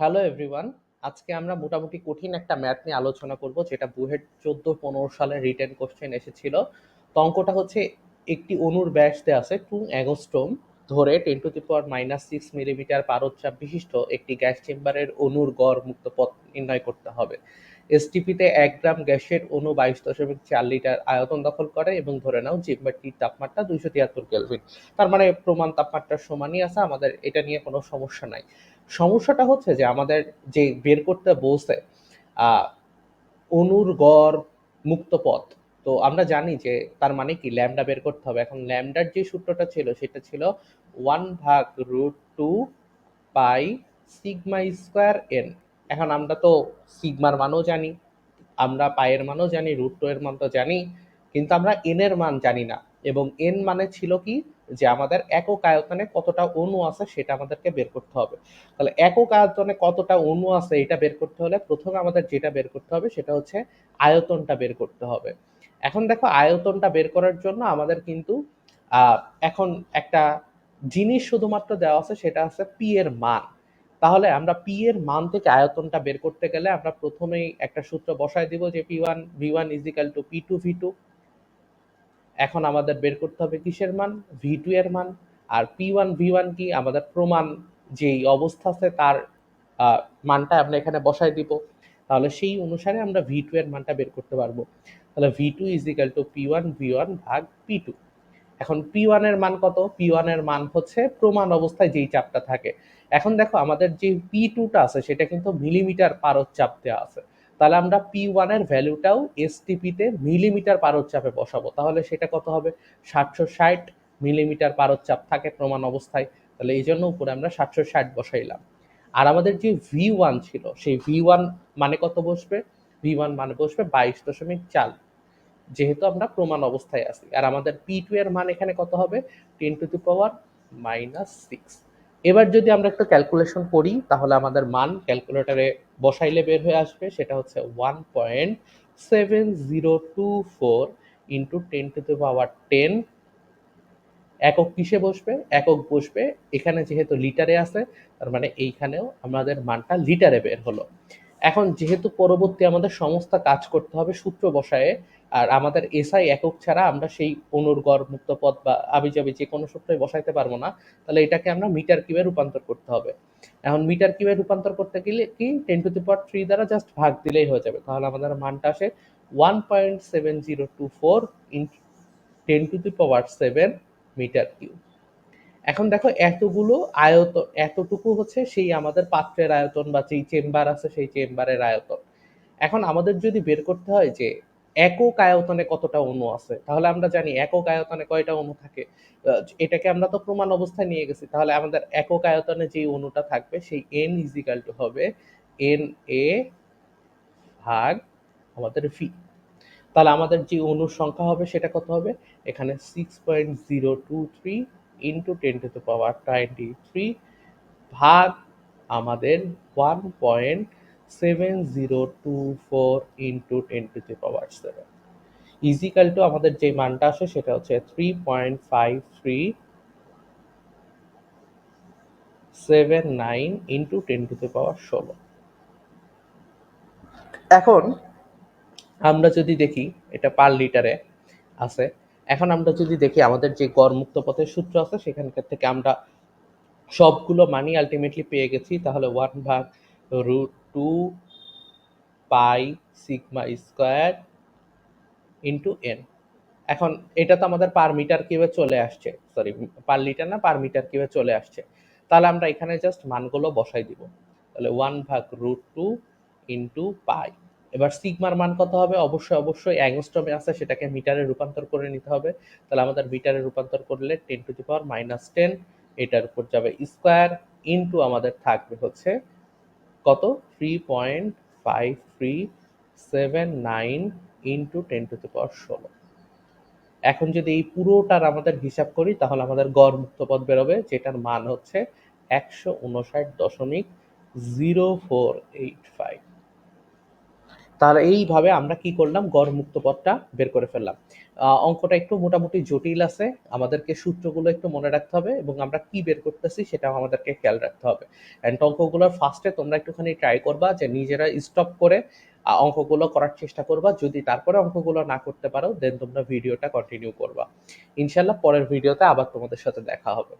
Hello everyone আজকে আমরা মোটামুটি কঠিন একটা ম্যাথ নিয়ে আলোচনা করব, যেটা বুহেট চোদ্দ পনেরো সালে রিটেন কোশ্চেন এসেছিল। তো অঙ্কটা হচ্ছে একটি অনুর ব্যাস দেওয়া আছে টু অ্যাগোস্টোম ধরে ten to the power minus six millimeter পারোচ্চাপ বিশিষ্ট একটি গ্যাস চেম্বারের অনুর গড় মুক্ত পথ নির্ণয় করতে হবে। এসটিপিতে এক গ্রাম গ্যাসের অণু বাইশ দশমিক চার লিটার আয়তন দখল করে এবং ধরে নাও চেম্বারটির তাপমাত্রা দুইশো তিয়াত্তর কেলভিন। তার মানে প্রমাণ তাপমাত্রা সমানই আছে, আমাদের এটা নিয়ে কোনো সমস্যা নাই। সমস্যাটা হচ্ছে যে আমাদের যে বের করতে বলছে অনুর গড় মুক্ত পথ, তো আমরা জানি যে তার মানে কি ল্যামডা বের করতে হবে। এখন ল্যামডার যে সূত্রটা ছিল, সেটা ছিল ওয়ান ভাগ root two pi sigma square N. এখন আমরা তো সিগমার মানও জানি, আমরা পায়ের মানও জানি, রুট টু এর মান তো জানি, কিন্তু আমরা এন এর মান জানি না। এবং এন মানে ছিল কি? যে আমাদের একক আয়তনে কতটা অণু আছে সেটা আমাদেরকে বের করতে হবে। তাহলে একক আয়তনে কতটা অণু আছে এটা বের করতে হলে প্রথমে আমাদের যেটা বের করতে হবে সেটা হচ্ছে আয়তনটা বের করতে হবে। এখন দেখো আয়তনটা বের করার জন্য আমাদের কিন্তু এখন একটা জিনিস শুধুমাত্র দেওয়া আছে সেটা আছে পি এর মান। তাহলে আমরা পি এর মান থেকে আয়তনটা বের করতে গেলে আমরা প্রথমেই একটা সূত্র বসায় দিব যে P one V one is equal to P two V two এখন আমাদের বের করতে হবে কিসের মান? ভি টু এর মান। আর পি ওয়ান ভি ওয়ান কি? আমাদের প্রমাণ যেই অবস্থা আছে তার মানটা আমরা এখানে বসায় দিব। তাহলে সেই অনুসারে আমরা ভি টু এর মানটা বের করতে পারব। তাহলে V two is equal to P one V one ভাগ পি টু এখন পি ওয়ানের মান কত? পি ওয়ানের মান হচ্ছে প্রমাণ অবস্থায় যেই চাপটা থাকে। এখন দেখো, আমাদের যে পি টুটা আছে, সেটা কিন্তু মিলিমিটার পারদ চাপ দেওয়া আছে। তাহলে আমরা পি ওয়ানের ভ্যালুটাও এসটিপিতে মিলিমিটার পারদ চাপে বসাবো। তাহলে সেটা কত হবে? সাতশো ষাট মিলিমিটার পারদ চাপ থাকে প্রমাণ অবস্থায়। তাহলে এই জন্য উপরে আমরা সাতশো ষাট বসাইলাম। আর আমাদের যে ভি ওয়ান ছিল, সেই ভি ওয়ান মানে কত বসবে? ভি ওয়ান মানে বসবে বাইশ দশমিক চার। যেহেতু আমরা প্রমাণ অবস্থায় আছি। আর আমাদের পি টু এর মান এখানে কত হবে? Ten to the power minus six এবার যদি আমরা একটু ক্যালকুলেশন করি, তাহলে আমাদের মান ক্যালকুলেটারে বসাইলে বের হয়ে আসবে, সেটা হচ্ছে one point seven zero two four into ten to the power ten একক কিসে বসবে? একক বসবে, এখানে যেহেতু লিটারে আছে, তার মানে এইখানেও আমাদের মানটা লিটারে বের হলো। এখন যেহেতু পরবর্তী আমাদের সমস্ত কাজ করতে হবে সূত্র বসায়ে, আর আমাদের এসআই একক ছাড়া আমরা সেই অনুর্গর মুক্ত পথ বা আবিজাবি যে কোনো সূত্রই বসাইতে পারব না, তাহলে এটাকে আমরা মিটার কিউবে রূপান্তর করতে হবে। এখন মিটার কিউবে রূপান্তর করতে গেলে কি ten to the power three দ্বারা জাস্ট ভাগ দিলেই হয়ে যাবে, তাহলে আমাদের মানটা আসে one point seven zero two four in ten to the power seven meter cube এখন দেখো এতগুলো আয়তন, এতটুকু হচ্ছে সেই আমাদের পাত্রের আয়তন বা যেই চেম্বার আছে সেই চেম্বারের আয়তন। এখন আমাদের যদি বের করতে হয় যে একক আয়তনে কতটা অণু আছে, তাহলে আমরা জানি একক আয়তনে কয়টা অণু থাকে। এটাকে আমরা তো প্রমাণ অবস্থায় নিয়ে গেছি। তাহলে আমাদের একক আয়তনে যে অণুটা থাকবে সেই এন ইজিক্যাল টু হবে এন এ ভাগ আমাদের ভি তাহলে আমাদের যে অণুর সংখ্যা হবে সেটা কত হবে? এখানে six point zero two three into ten to the power twenty three ভাগ আমাদের one point seven zero two four into ten to the power seven is equal to আমাদের যে মানটা আসে সেটা হচ্ছে three point five three seven nine into ten to the power ষোলো. এখন আমরা যদি দেখি এটা পার লিটারে আছে এখন আমরা যদি দেখি আমাদের যে গড় মুক্ত পথের সূত্র আছে, সেখানকার থেকে আমরা সবগুলো মানি আলটিমেটলি পেয়ে গেছি। তাহলে ওয়ান ভাগ root two pi sigma square into N এখন এটা তো আমাদের পার মিটার কিউবে চলে আসছে? সরি পার লিটার না পার মিটার কিউবে চলে আসছে? তাহলে আমরা এখানে জাস্ট মানগুলো বসাই দিব। তাহলে ওয়ান ভাগ রুট টু ইন্টু পাই এবার সিগমার মান কত হবে? অবশ্যই অবশ্যই অ্যাংস্ট্রমে আছে, সেটাকে মিটারে রূপান্তর করে নিতে হবে। তাহলে আমাদের মিটারে রূপান্তর করলে ten to the power minus ten, এটার উপর যাবে স্কোয়ার ইন্টু আমাদের থাকবে হচ্ছে কত? Three point five three seven nine into ten to the power ষোলো। এখন যদি এই পুরোটার আমাদের হিসাব করি, তাহলে আমাদের গড় মুক্ত পদ বেরোবে, যেটার মান হচ্ছে একশো উনষাট দশমিক জিরো ফোর এইট ফাইভ। তাহলে এইভাবে আমরা কি করলাম? গড় মুক্ত পথটা বের করে ফেললাম। অঙ্কটা একটু মোটামুটি জটিল আছে। আমাদেরকে সূত্রগুলো একটু মনে রাখতে হবে এবং আমরা কি বের করতেছি সেটাও আমাদেরকে খেয়াল রাখতে হবে। অ্যান্ড অঙ্কগুলোর ফার্স্টে তোমরা একটুখানি ট্রাই করবা যে নিজেরা স্টপ করে অঙ্কগুলো করার চেষ্টা করবা। যদি তারপরে অঙ্কগুলো না করতে পারো দেন তোমরা ভিডিওটা কন্টিনিউ করবা। ইনশাল্লাহ পরের ভিডিওতে আবার তোমাদের সাথে দেখা হবে।